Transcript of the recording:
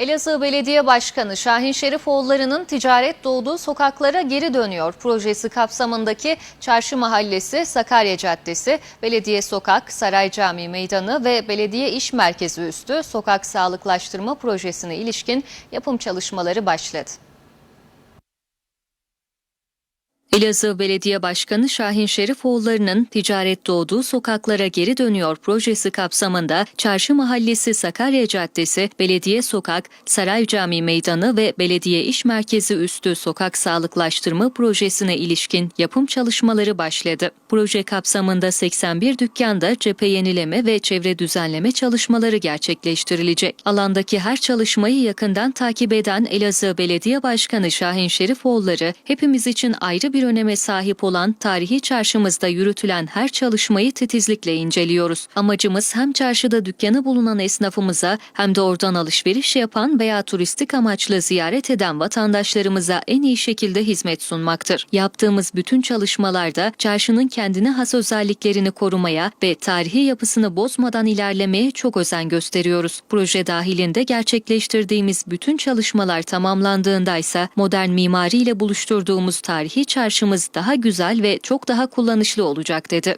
Elazığ Belediye Başkanı Şahin Şerifoğulları'nın ticaret doğduğu sokaklara geri dönüyor projesi kapsamındaki Çarşı Mahallesi, Sakarya Caddesi, Belediye Sokak, Saray Camii Meydanı ve Belediye İş Merkezi üstü sokak sağlıklaştırma projesine ilişkin yapım çalışmaları başladı. Elazığ Belediye Başkanı Şahin Şerifoğulları'nın ticaret doğduğu sokaklara geri dönüyor projesi kapsamında Çarşı Mahallesi Sakarya Caddesi, Belediye Sokak, Saray Camii Meydanı ve Belediye İş Merkezi üstü sokak sağlıklaştırma projesine ilişkin yapım çalışmaları başladı. Proje kapsamında 81 dükkanda cephe yenileme ve çevre düzenleme çalışmaları gerçekleştirilecek. Alandaki her çalışmayı yakından takip eden Elazığ Belediye Başkanı Şahin Şerifoğulları, hepimiz için ayrı bir öneme sahip olan tarihi çarşımızda yürütülen her çalışmayı titizlikle inceliyoruz. Amacımız hem çarşıda dükkanı bulunan esnafımıza hem de oradan alışveriş yapan veya turistik amaçlı ziyaret eden vatandaşlarımıza en iyi şekilde hizmet sunmaktır. Yaptığımız bütün çalışmalarda çarşının kendine has özelliklerini korumaya ve tarihi yapısını bozmadan ilerlemeye çok özen gösteriyoruz. Proje dahilinde gerçekleştirdiğimiz bütün çalışmalar tamamlandığında ise modern mimariyle buluşturduğumuz tarihi çarşımız daha güzel ve çok daha kullanışlı olacak dedi.